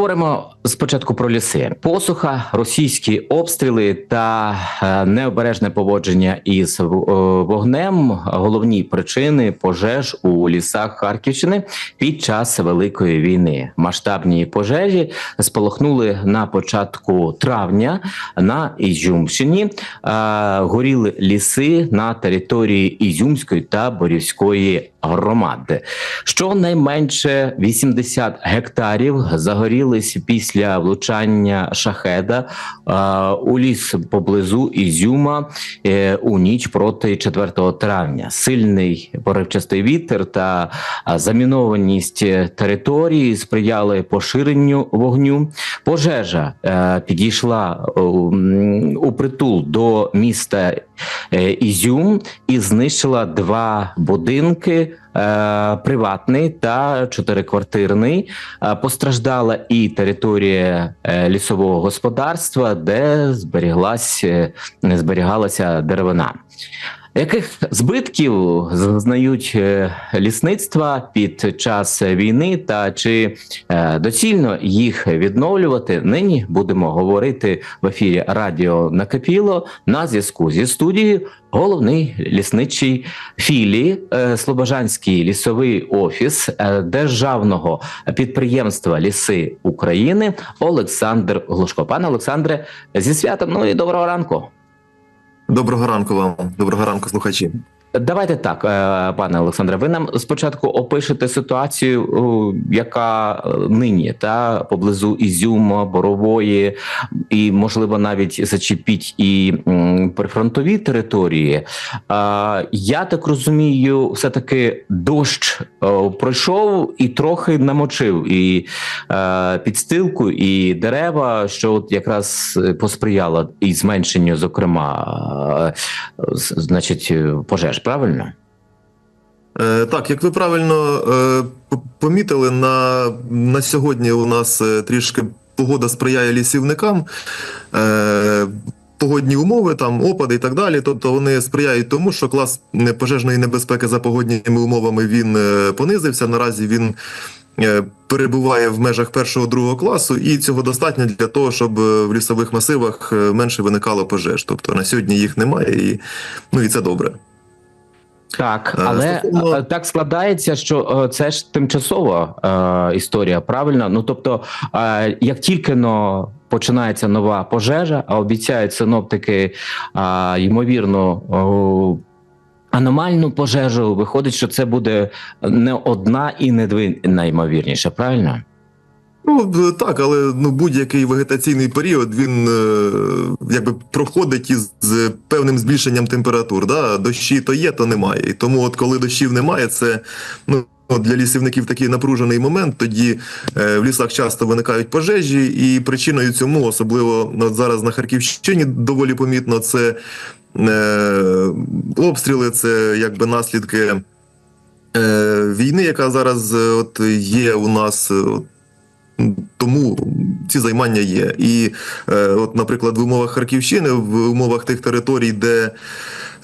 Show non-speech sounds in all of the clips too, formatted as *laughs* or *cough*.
Говоримо спочатку про ліси: посуха, російські обстріли та е, необережне поводження із е, вогнем. Головні причини пожеж у лісах Харківщини під час великої війни. Масштабні пожежі спалахнули на початку травня на Ізюмщині. Е, Горіли ліси на території Ізюмської та Борівської громади. Щонайменше 80 гектарів загорілись після влучання шахеда е, у ліс поблизу Ізюма е, у ніч проти 4 травня. Сильний поривчастий вітер та е, замінованість території сприяли поширенню вогню. Пожежа підійшла у притул до міста Ізюм і знищила два будинки. е, Приватний та чотириквартирний Е, постраждала і територія е, лісового господарства, де зберіглась е, зберігалася деревина. Яких збитків зазнають е, лісництва під час війни, та чи е, доцільно їх відновлювати? Нині будемо говорити в ефірі Радіо Накипіло на зв'язку зі студією головний лісничий філії е, Слобожанський лісовий офіс державного підприємства Ліси України Олександр Глушко. Пане Олександре, зі святом ну і доброго ранку. Доброго ранку вам, доброго ранку, слухачі. Давайте так, е, пане Олександре. Ви нам спочатку опишете ситуацію, яка е, нині та поблизу Ізюма, Борової, і можливо навіть зачепіть і прифронтові території. Я так розумію, все таки дощ пройшов і трохи намочив і е, підстилку, і дерева, що от якраз посприяло і зменшенню, зокрема, значить, е, пожеж. Правильно? Е, так, як ви правильно е, помітили, на, на сьогодні у нас е, трішки погода сприяє лісівникам. Погодні умови, там опади і так далі. Тобто вони сприяють тому, що клас пожежної небезпеки за погодніми умовами він понизився. Наразі він перебуває в межах першого другого класу, і цього достатньо для того, щоб в лісових масивах менше виникало пожеж. Тобто на сьогодні їх немає, і ну і це добре. Так, Е, але стосовно- е, так складається, що е, це ж тимчасова е, історія, правильно? Ну тобто, е, як тільки но починається нова пожежа, а обіцяють синоптики е, ймовірно. Аномальну пожежу виходить, що це буде не одна і не дві наймовірніше, правильно? Ну так, але ну будь-який вегетаційний період він е, якби проходить із з певним збільшенням температур. Да? Дощі то є, то немає. І тому, от коли дощів немає, це ну. Для лісівників такий напружений момент. Тоді е, в лісах часто виникають пожежі, і причиною цьому, особливо от зараз на Харківщині, доволі помітно, це е, обстріли, це якби наслідки е, війни, яка зараз е, от є у нас. е, От, тому ці займання є. І, е, от, наприклад, в умовах Харківщини, в умовах тих територій, де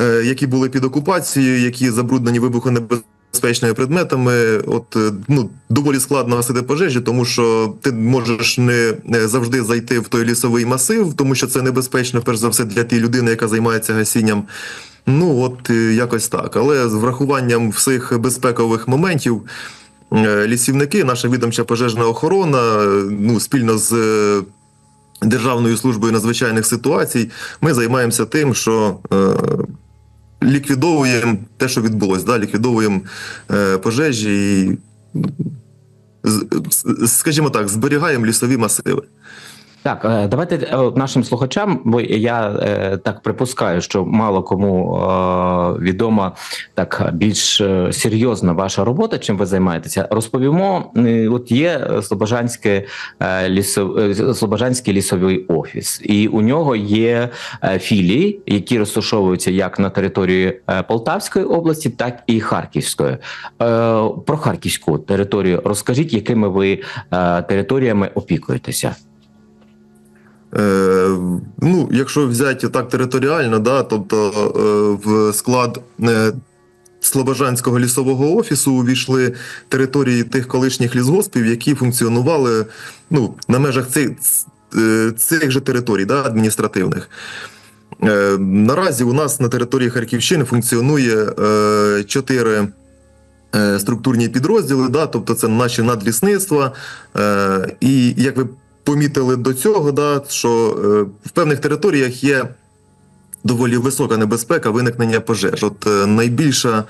е, які були під окупацією, які забруднені вибухонебезпечними предметами, от е, ну доволі складно гасити пожежі, тому що ти можеш не завжди зайти в той лісовий масив, тому що це небезпечно, перш за все, для тієї людини, яка займається гасінням. Ну от е, якось так. Але з врахуванням всіх безпекових моментів. Е, Лісівники, наша відомча пожежна охорона, ну спільно з е, Державною службою надзвичайних ситуацій, ми займаємося тим, що е, ліквідовуємо те, що відбулось, да? ліквідовуємо пожежі і, скажімо так, зберігаємо лісові масиви. Так, е, давайте е, нашим слухачам, бо я е, так припускаю, що мало кому відома так більш серйозна ваша робота, чим ви займаєтеся. Розповімо, от є Слобожанське Слобожанський лісовий офіс, і у нього є філії, які розташовуються як на території Полтавської області, так і Харківської. Про харківську територію розкажіть, якими ви територіями опікуєтеся. Е, ну, якщо взяти так територіально, да, тобто е, в склад е, Слобожанського лісового офісу увійшли території тих колишніх лісгоспів, які функціонували ну, на межах цих, е, цих же територій да, адміністративних. Е, Наразі у нас на території Харківщини функціонує е, чотири е, структурні підрозділи, да, тобто це наші надлісництва. Е, І як ви помітили до цього, да, що е, в певних територіях є доволі висока небезпека виникнення пожеж. От е, найбільша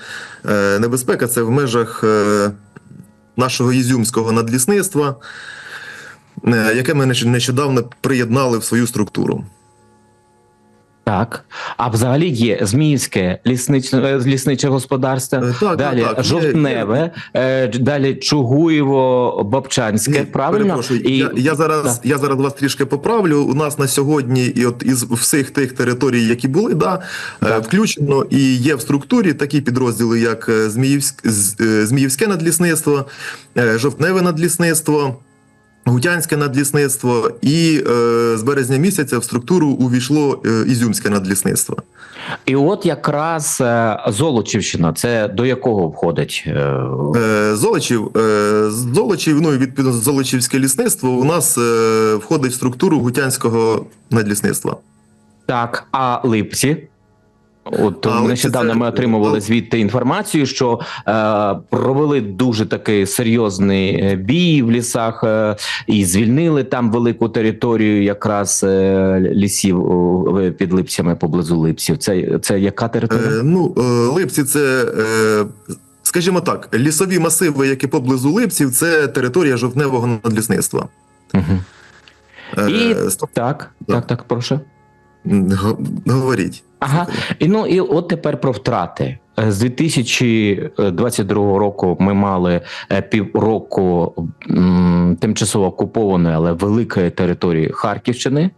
е, небезпека це в межах е, нашого ізюмського надлісництва, е, яке ми нещодавно приєднали в свою структуру. Так. А взагалі є Зміївське лісничне, е, лісниче господарство, Е, так, далі так, так, є- Жовтневе, е, далі Чугуєво, Бабчанське, Ні, правильно? перепрошую, я, я зараз я зараз вас трішки поправлю. У нас на сьогодні, і от із всіх тих територій, які були, да, Да. е, включено і є в структурі такі підрозділи, як е, Зміївськ, е, Зміївське надлісництво, Жовтневе надлісництво. Гутянське надлісництво, і е, з березня місяця в структуру увійшло е, Ізюмське надлісництво. І от якраз е, Золочівщина, це до якого входить? Е, Е, Золочів, е, Золочів, ну і відповідно Золочівське лісництво у нас е, входить в структуру Гутянського надлісництва. Так, а Липці? От А, нещодавно це- ми отримували ну, звідти інформацію, що е, провели дуже такий серйозний е, бій в лісах е, і звільнили там велику територію якраз е, лісів о, під липцями поблизу липців. Це, це яка територія? Е, ну, е, Липці це, е, скажімо так, лісові масиви, які поблизу Липців, це територія жовтневого надлісництва. Угу. Е, І- стоп, Так, так, так, прошу. г- говоріть. Ага, і ну і от тепер про втрати. Е, З 2022 року ми мали е, півроку м, тимчасово окупованої, але великої території Харківщини.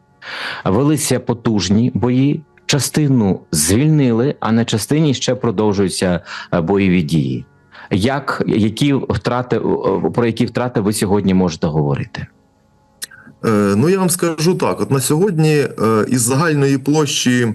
Велися потужні бої. Частину звільнили, а на частині ще продовжуються е, бойові дії. Як які втрати е, про які втрати ви сьогодні можете говорити? Е, Ну, я вам скажу так: от на сьогодні е, із загальної площі.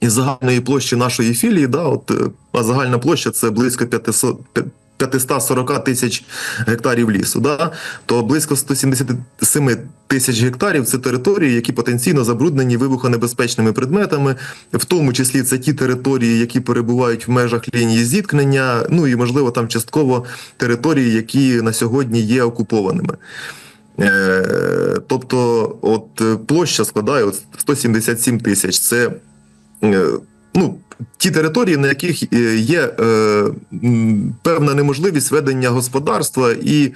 Із загальної площі нашої філії, да, от, е, а загальна площа це близько 500, п'я- 540 тисяч гектарів лісу. Да, то близько 177 тисяч гектарів це території, які потенційно забруднені вибухонебезпечними предметами, в тому числі це ті території, які перебувають в межах лінії зіткнення, ну і можливо там частково території, які на сьогодні є окупованими. Е, Тобто, от е, площа складає от 177 тисяч. Це ну, ті території, на яких е, є е, певна неможливість ведення господарства і,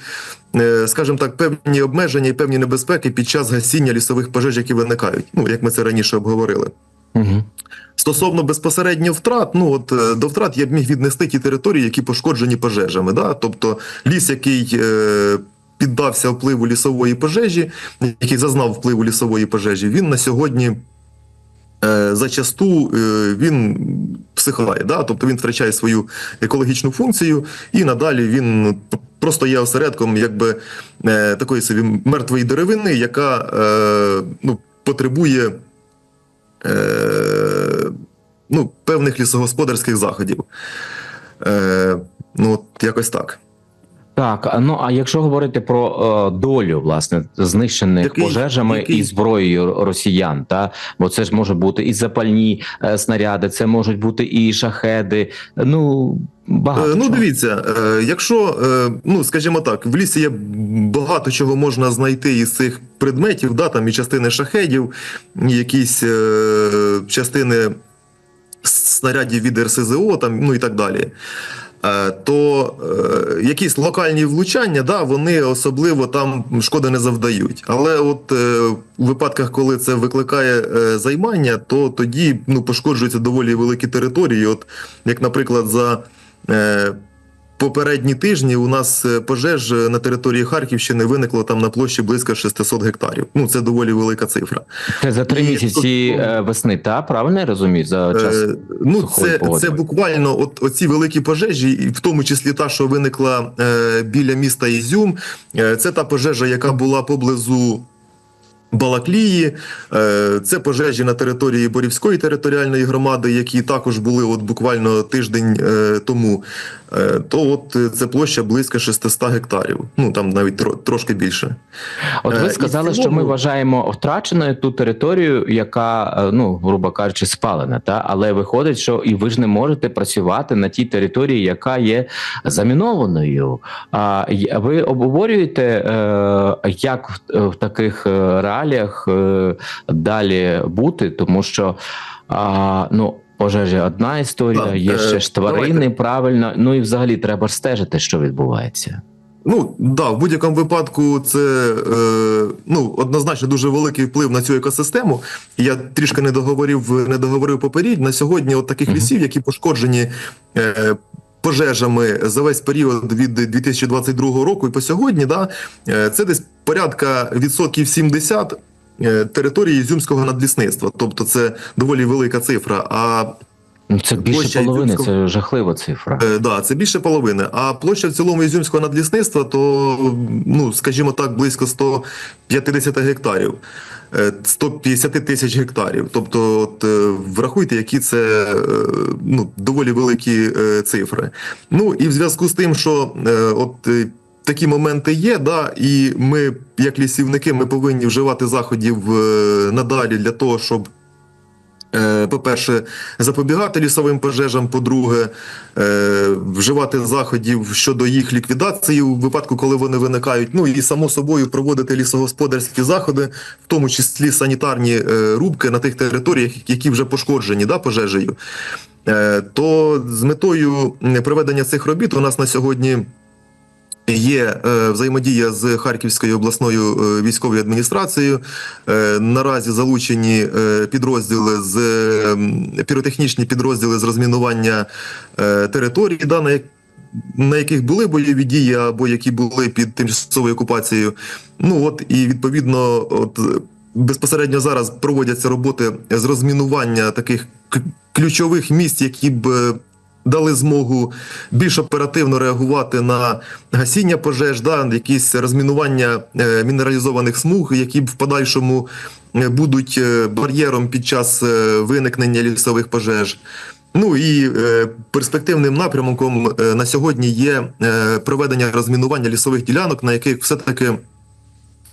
е, скажімо так, певні обмеження і певні небезпеки під час гасіння лісових пожеж, які виникають. Ну, як ми це раніше обговорили. Угу. Стосовно безпосередньо втрат, ну от е, до втрат я б міг віднести ті території, які пошкоджені пожежами. Да? Тобто ліс, який е, піддався впливу лісової пожежі, який зазнав впливу лісової пожежі, він на сьогодні е, зачасту е, він психає, да? тобто він втрачає свою екологічну функцію, і надалі він просто є осередком якби е, такої собі мертвої деревини, яка е, ну, потребує е, ну, певних лісогосподарських заходів. Е, ну, от якось так. Так, ну а якщо говорити про е, долю власне знищених Який- пожежами який- і зброєю росіян, та бо це ж може бути і запальні е, снаряди, це можуть бути і шахеди. Ну багато Е, ну, чого. дивіться, е, якщо, е, ну, скажімо так, в лісі є багато чого можна знайти із цих предметів, да, там і частини шахедів, і якісь е, частини снарядів від РСЗО, там, ну і так далі. Е, То е, якісь локальні влучання, да, вони особливо там шкоди не завдають. Але от е, у випадках, коли це викликає займання, то тоді ну, пошкоджуються доволі великі території. От, як, наприклад, за попередні тижні у нас е, пожеж на території Харківщини виникло там на площі близько 600 гектарів. Ну, це доволі велика цифра. Це за три і місяці тут- е, весни, та правильно я розумію? За час Е, ну, це, погоди. це буквально от оці великі пожежі, і в тому числі та, що виникла е, біля міста Ізюм. Е, це та пожежа, яка була поблизу Балаклії, Е, це пожежі на території Борівської територіальної громади, які також були от буквально тиждень е, тому. Е, То от це площа близько 600 гектарів. Ну там навіть трошки більше. От ви сказали, що ми вважаємо втраченою ту територію, яка, ну грубо кажучи, спалена. Та але виходить, що і ви ж не можете працювати на тій території, яка є замінованою. А ви обговорюєте, як в, таких е, реаліях е, далі бути, тому що ну. Пожежі одна історія, Так, є е, ще ж тварини, давайте. правильно. Ну і взагалі треба ж стежити, що відбувається. Ну да, в будь-якому випадку це е, ну однозначно дуже великий вплив на цю екосистему. Я трішки не договорив, не договорив попередньо. На сьогодні от таких лісів, які пошкоджені. Е, Пожежами за весь період від 2022 року і по сьогодні, да, е, це десь порядка відсотків 70 е, території Ізюмського надлісництва. Тобто це доволі велика цифра. А Це більше Площа половини, Ізюмського- це жахлива цифра. Е, да, це більше половини. А площа в цілому Ізюмського надлісництва, то, ну, скажімо так, близько 150 гектарів. Е, 150 тисяч гектарів. Тобто, от, е, врахуйте, які це е, ну, доволі великі е, цифри. Ну і в зв'язку з тим, що е, от. е, Такі моменти є, да, і ми, як лісівники, ми повинні вживати заходів е, надалі для того, щоб Е, По-перше, запобігати лісовим пожежам. По-друге, е, вживати заходів щодо їх ліквідації у випадку, коли вони виникають. Ну і само собою проводити лісогосподарські заходи, в тому числі санітарні е, рубки на тих територіях, які вже пошкоджені да, пожежею. Е, То з метою проведення цих робіт у нас на сьогодні. Є е, взаємодія з Харківською обласною е, військовою адміністрацією. Е, наразі залучені підрозділи з піротехнічні підрозділи з розмінування території, да, на, яких були бойові дії або які були під тимчасовою окупацією. Ну от і відповідно, от безпосередньо зараз проводяться роботи з розмінування таких ключових місць, які б. Дали змогу більш оперативно реагувати на гасіння пожеж, да, якісь розмінування е, мінералізованих смуг, які в подальшому е, будуть е, бар'єром під час виникнення лісових пожеж. Ну і перспективним напрямком на сьогодні є проведення розмінування лісових ділянок, на яких все-таки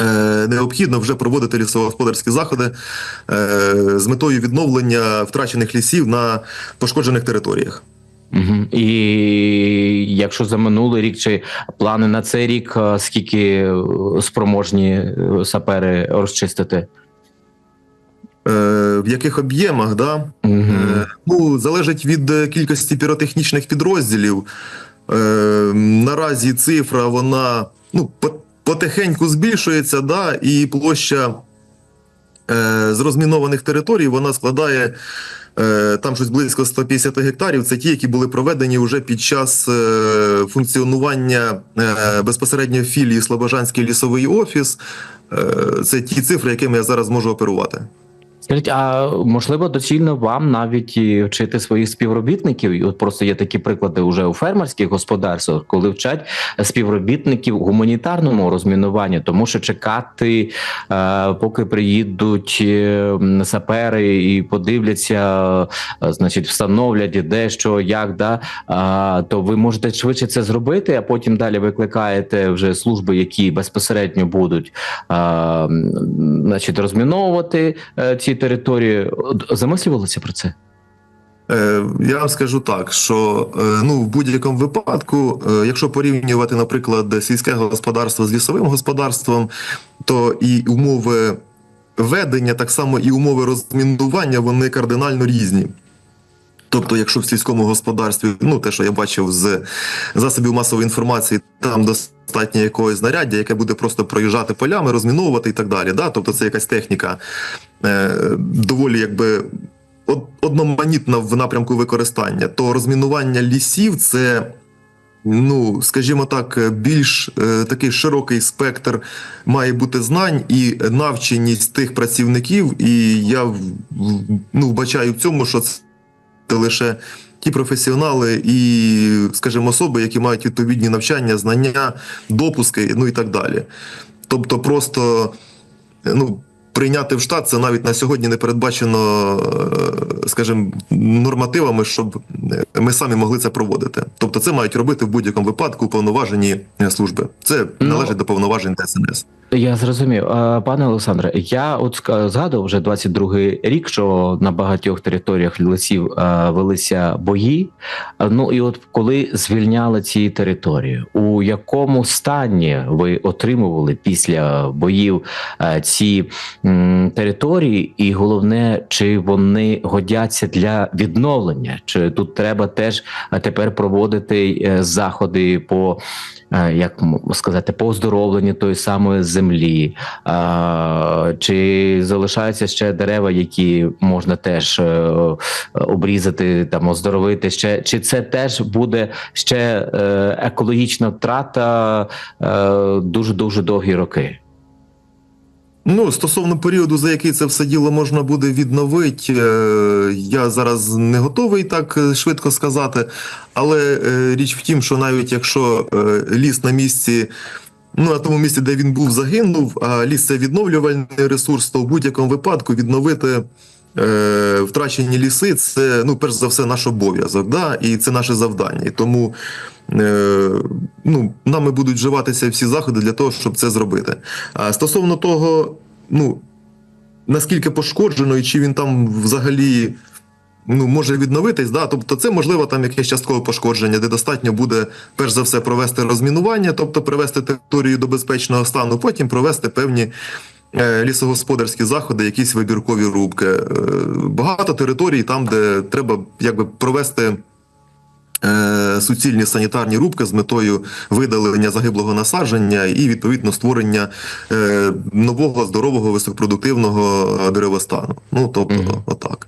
е, необхідно вже проводити лісогосподарські заходи з метою відновлення втрачених лісів на пошкоджених територіях. Угу. І якщо за минулий рік чи плани на цей рік, е, скільки е, спроможні е, сапери розчистити? Е, В яких об'ємах, да? Угу. Е, Ну, залежить від кількості піротехнічних підрозділів. Е, наразі цифра вона ну, потихеньку збільшується, да, і площа е, з розмінованих територій вона складає там щось близько 150 гектарів. Це ті, які були проведені вже під час е, функціонування е, безпосередньо філії Слобожанський лісовий офіс. Е, це ті цифри, якими я зараз можу оперувати. Скажіть, а можливо, доцільно вам навіть вчити своїх співробітників? І от просто є такі приклади вже у фермерських господарствах, коли вчать співробітників гуманітарному розмінуванню, тому що чекати, е, поки приїдуть е, сапери і подивляться, е, значить, встановлять де що, як да, то ви можете швидше це зробити, а потім далі викликаєте вже служби, які безпосередньо будуть значить, розміновувати е, ці території. Замислювалися про це? Е, Я вам скажу так, що е, ну в будь-якому випадку, е, якщо порівнювати, наприклад, сільське господарство з лісовим господарством, то і умови ведення, так само і умови розмінування, вони кардинально різні. Тобто, якщо в сільському господарстві, ну те, що я бачив з засобів масової інформації, там достатньо якогось знаряддя, яке буде просто проїжджати полями, розміновувати і так далі. Да? Тобто це якась техніка доволі якби од- одноманітна в напрямку використання, то розмінування лісів це. Ну, скажімо так, більш е, такий широкий спектр має бути знань і навченість тих працівників. І я ну, вбачаю в цьому, що це лише ті професіонали і, скажімо, особи, які мають відповідні навчання, знання, допуски, ну і так далі. Тобто, просто ну, прийняти в штат, це навіть на сьогодні не передбачено, е, скажімо, нормативами, щоб е, ми самі могли це проводити. Тобто, це мають робити в будь-якому випадку уповноважені е, служби. Це Ну, належить до повноважень ДСНС. Я зрозумів. Пане Олександре, я от згадував вже 22-й рік, що на багатьох територіях лісів велися бої. Ну і от коли звільняли ці території, у якому стані ви отримували після боїв ці території, і головне, чи вони годяться для відновлення? Чи тут треба теж е, тепер проводити е, заходи по е, як сказати, по оздоровленню тої самої землі, чи залишаються ще дерева, які можна теж обрізати, там оздоровити ще, чи це теж буде ще екологічна втрата дуже дуже довгі роки? Ну, стосовно періоду, за який це все діло можна буде відновити, е, я зараз не готовий так е, швидко сказати. Але е, річ в тім, що навіть якщо ліс на місці, ну на тому місці, де він був, загинув, а ліс це відновлювальний ресурс, то в будь-якому випадку відновити. Втрачені ліси це ну перш за все наш обов'язок, да, і це наше завдання. І тому ну, нами будуть вживатися всі заходи для того, щоб це зробити. Стосовно того, ну наскільки пошкоджено, і чи він там взагалі ну, може відновитись, да? тобто це можливо там якесь часткове пошкодження, де достатньо буде перш за все провести розмінування, тобто привести територію до безпечного стану, потім провести певні. е, Лісогосподарські заходи, якісь вибіркові рубки. Е, Багато територій там, де треба якби провести е, суцільні санітарні рубки з метою видалення загиблого насадження і відповідно створення е, нового здорового високопродуктивного е, деревостану. Ну тобто, Мгм. отак.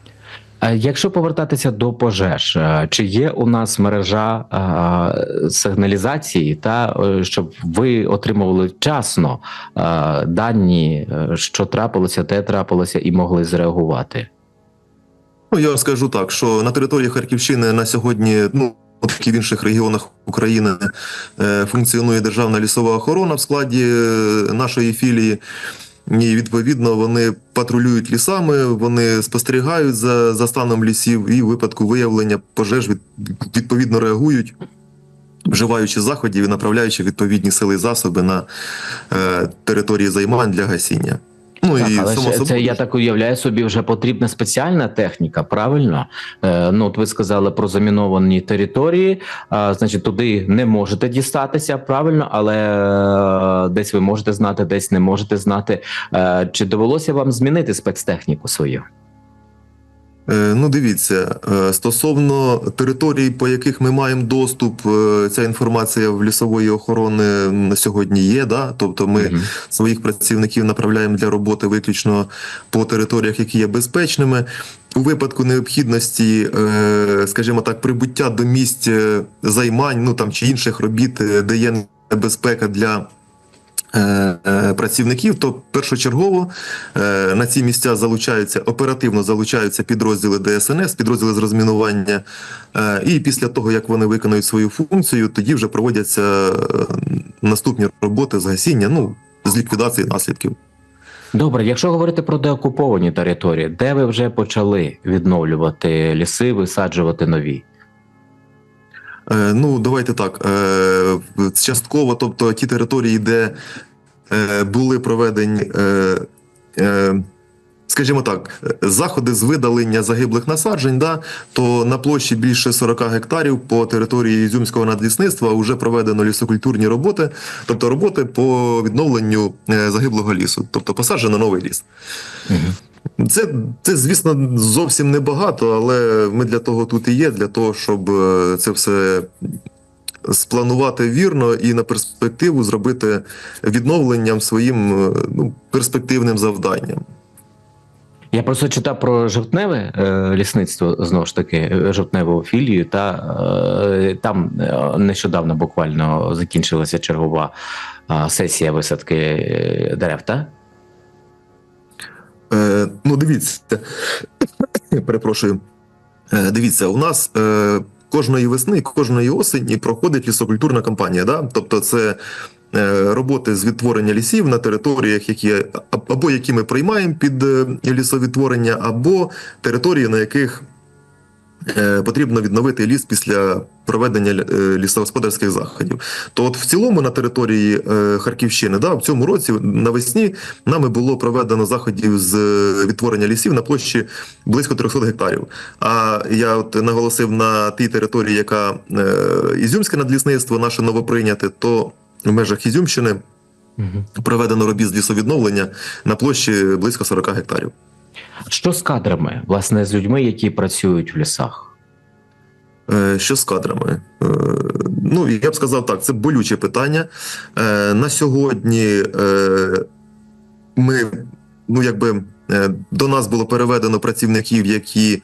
Якщо повертатися до пожеж, е, чи є у нас мережа е, сигналізації, та е, щоб ви отримували вчасно е, дані, е, що трапилося, те трапилося, і могли зреагувати? Ну я скажу так, що на території Харківщини на сьогодні, ну як і в інших регіонах України, е, функціонує державна лісова охорона в складі е, нашої філії. І відповідно вони патрулюють лісами, вони спостерігають за, за станом лісів і в випадку виявлення пожеж від, відповідно реагують, вживаючи заходів і направляючи відповідні сили і засоби на е, території займань для гасіння. Ну Так, і але само це собою, я так уявляю собі, вже потрібна спеціальна техніка, правильно? Е, ну, от ви сказали про заміновані території, а, значить, туди не можете дістатися, правильно, але е, десь ви можете знати, десь не можете знати. Е, чи довелося вам змінити спецтехніку свою? Е, Ну, дивіться, е, стосовно територій, по яких ми маємо доступ, е, ця інформація в лісової охорони на сьогодні є. Да? Тобто ми Мгм. своїх працівників направляємо для роботи виключно по територіях, які є безпечними. У випадку необхідності, скажімо так, прибуття до місць займань, ну там чи інших робіт, де є небезпека для. Е, е, Працівників, то першочергово е, на ці місця залучаються оперативно залучаються підрозділи ДСНС, підрозділи з розмінування. І після того, як вони виконують свою функцію, тоді вже проводяться наступні роботи з гасіння, ну з ліквідації наслідків. Добре, якщо говорити про деокуповані території, де ви вже почали відновлювати ліси, висаджувати нові? Е, Ну, давайте так. е, Частково, тобто ті території, де е, були проведені, скажімо так, заходи з видалення загиблих насаджень, да, то на площі більше 40 гектарів по території Ізюмського надлісництва вже проведено лісокультурні роботи, тобто роботи по відновленню загиблого лісу, тобто посаджено новий ліс. Це, це, звісно, зовсім небагато, але ми для того тут і є, для того, щоб е, це все спланувати вірно і на перспективу зробити відновленням своїм е, ну, перспективним завданням. Я просто читав про жовтневе е, лісництво знову ж таки, жовтневу філію, та там нещодавно буквально закінчилася чергова сесія висадки дерев, та? Е, ну, дивіться, *coughs* перепрошую. Е, дивіться, у нас е, кожної весни, кожної осені проходить лісокультурна кампанія. Да? Тобто, це роботи з відтворення лісів на територіях, які або які ми приймаємо під лісовідтворення, або території, на яких потрібно відновити ліс після проведення е, лісогосподарських заходів. То от в цілому на території е, Харківщини, да, в цьому році навесні нами було проведено заходів з е, відтворення лісів на площі близько 300 гектарів. А я от наголосив на тій території, яка е, Ізюмське надлісництво наше новоприйняте, то в межах Ізюмщини проведено робіт з лісовідновлення на площі близько 40 гектарів. Що з кадрами, власне, з людьми, які працюють в лісах? Е, Що з кадрами? Е, Ну, я б сказав так, це болюче питання. Е, На сьогодні ми, ну якби до нас було переведено працівників, які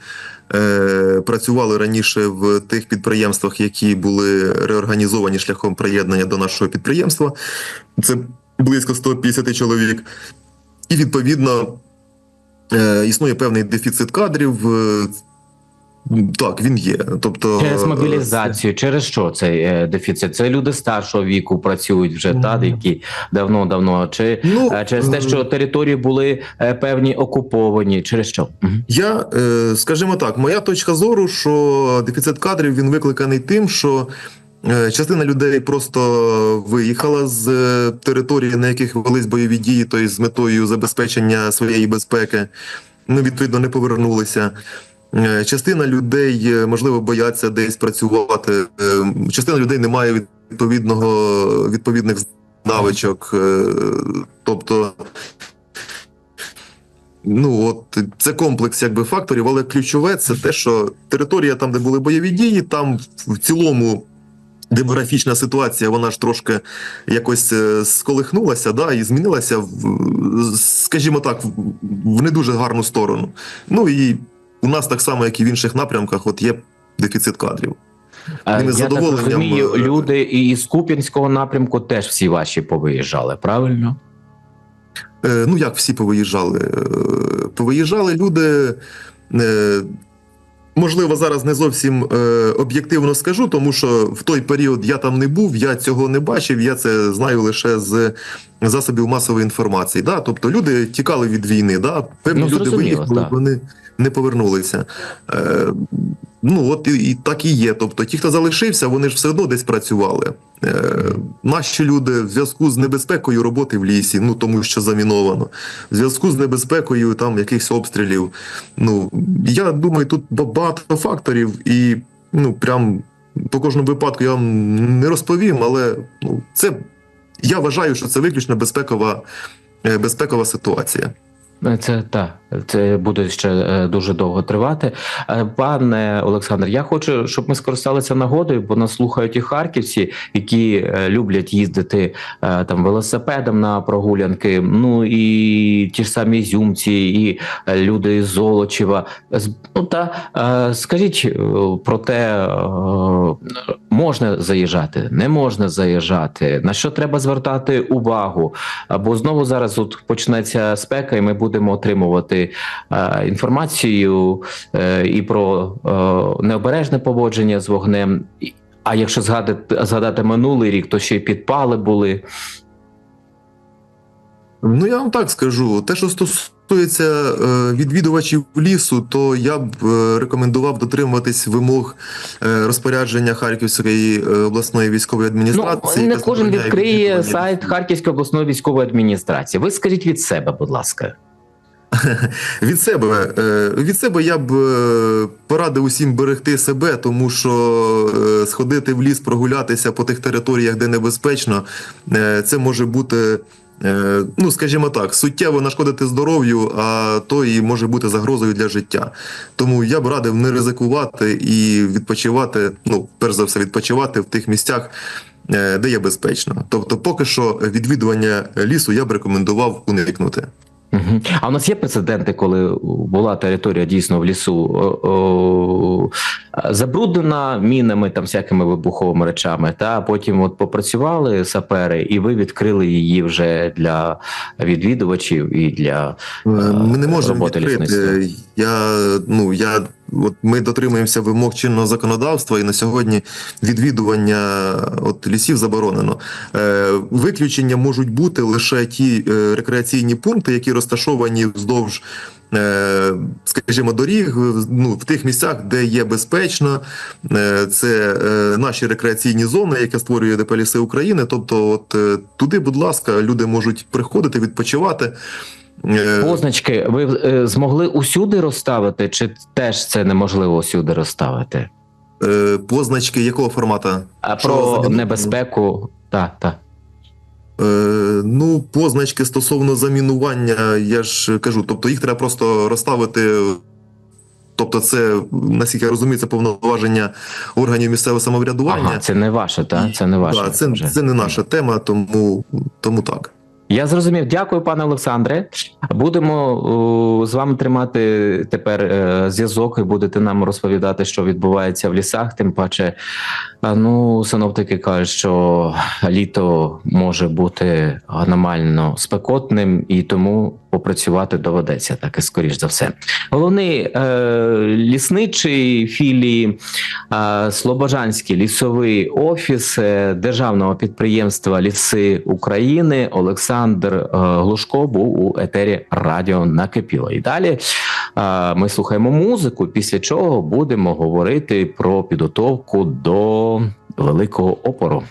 працювали раніше в тих підприємствах, які були реорганізовані шляхом приєднання до нашого підприємства. Це близько 150 чоловік. І відповідно існує певний дефіцит кадрів. Е, Так, він є. Тобто Через е, мобілізацію, через що цей е, дефіцит? Це люди старшого віку працюють вже, та Мгм. які давно-давно, чи Ну, е, через те, е, що території були е, певні окуповані, через що? Я, е, скажімо так, моя точка зору, що дефіцит кадрів він викликаний тим, що е, частина людей просто виїхала з е, території, на яких велись бойові дії, тобто з метою забезпечення своєї безпеки. Ну, відповідно, не повернулися. Е, Частина людей, е, можливо, бояться десь працювати. Е, Частина людей не має відповідного відповідних навичок. Е, Тобто, Ну от це комплекс якби факторів, але ключове це те, що територія там, де були бойові дії, там в цілому демографічна ситуація, вона ж трошки якось е, сколихнулася, да, і змінилася в, скажімо так, в- не дуже гарну сторону. Ну і у нас так само, як і в інших напрямках, от є дефіцит кадрів. Е, із Я так розумію, е, люди і з Куп'янського напрямку теж всі ваші повиїжджали, правильно? Ну як всі повиїжджали? Повиїжджали люди. Можливо, зараз не зовсім е, об'єктивно скажу, тому що в той період я там не був, я цього не бачив, я це знаю лише з засобів масової інформації. Да? Тобто люди тікали від війни, да? певні Ну, люди виїхали, да. вони не повернулися. Е, ну от і, і так і є. Тобто, ті, хто залишився, вони ж все одно десь працювали. Е, наші люди в зв'язку з небезпекою роботи в лісі, ну тому що заміновано, в зв'язку з небезпекою там якихось обстрілів. Ну я думаю, тут багато факторів, і ну прям по кожному випадку я вам не розповім, але ну це я вважаю, що це виключно безпекова, е, безпекова ситуація. Е, Це так, це буде ще е, дуже довго тривати. Е, Пане Олександр, я хочу, щоб ми скористалися нагодою, бо нас слухають і харківці, які люблять їздити там велосипедом на прогулянки. Ну і ті ж самі зюмці, і люди з Золочева. Ну та скажіть про те, можна заїжджати, не можна заїжджати, на що треба звертати увагу. Або знову зараз от почнеться спека, і ми будемо отримувати е, інформацію е, і про е, необережне поводження з вогнем. А якщо згадати, згадати минулий рік, то ще й підпали були. Ну, я вам так скажу. Те, що стосується відвідувачів лісу, то я б рекомендував дотримуватись вимог розпорядження Харківської обласної військової Ну адміністрації. не кожен відкриє сайт. Харківської обласної військової адміністрації. Ви скажіть від себе, будь ласка. *laughs* Від себе е, від себе я б е, порадив усім берегти себе, тому що е, сходити в ліс, прогулятися по тих територіях, де небезпечно, це може бути. Ну, скажімо так, суттєво нашкодити здоров'ю, а то і може бути загрозою для життя. Тому я б радив не ризикувати і відпочивати. Ну, перш за все, відпочивати в тих місцях, де є безпечно. Тобто, поки що відвідування лісу я б рекомендував уникнути. А у нас є прецеденти, коли була територія дійсно в лісу? О, о, забруднена мінами, там всякими вибуховими речами, та? Потім от попрацювали сапери, і ви відкрили її вже для відвідувачів і для Е, Ми не можемо відкрити. Я ну я от ми дотримуємося вимог чинного законодавства, і на сьогодні відвідування от лісів заборонено. Е, виключення можуть бути лише ті е, рекреаційні пункти, які розташовані вздовж. е, Скажімо, доріг ну, в тих місцях, де є безпечно, Е, це наші рекреаційні зони, які створює ДП «Ліси України. Тобто, от туди, будь ласка, люди можуть приходити, відпочивати. Е, Позначки ви е, змогли усюди розставити, чи теж це неможливо усюди розставити? е, Позначки якого формату? А Що про небезпеку, так, так. Е, Ну, позначки стосовно замінування, я ж кажу, тобто їх треба просто розставити. Тобто, це, наскільки я розумію, це повноваження органів місцевого самоврядування. Ага, це не ваше, так? Це не ваше. Да, це, це не наша тема, тому, тому так. Я зрозумів. Дякую, пане Олександре. Будемо о, з вами тримати тепер е, зв'язок і будете нам розповідати, що відбувається в лісах. Тим паче, а, ну синоптики кажуть, що літо може бути аномально спекотним, і тому попрацювати доведеться так і скоріш за все. Головний е, лісничий філії е, Слобожанський лісовий офіс е, державного підприємства Ліси України Олександр е, Глушко був у етері Радіо Накипіло. І далі е, ми слухаємо музику, після чого будемо говорити про підготовку до великого опору.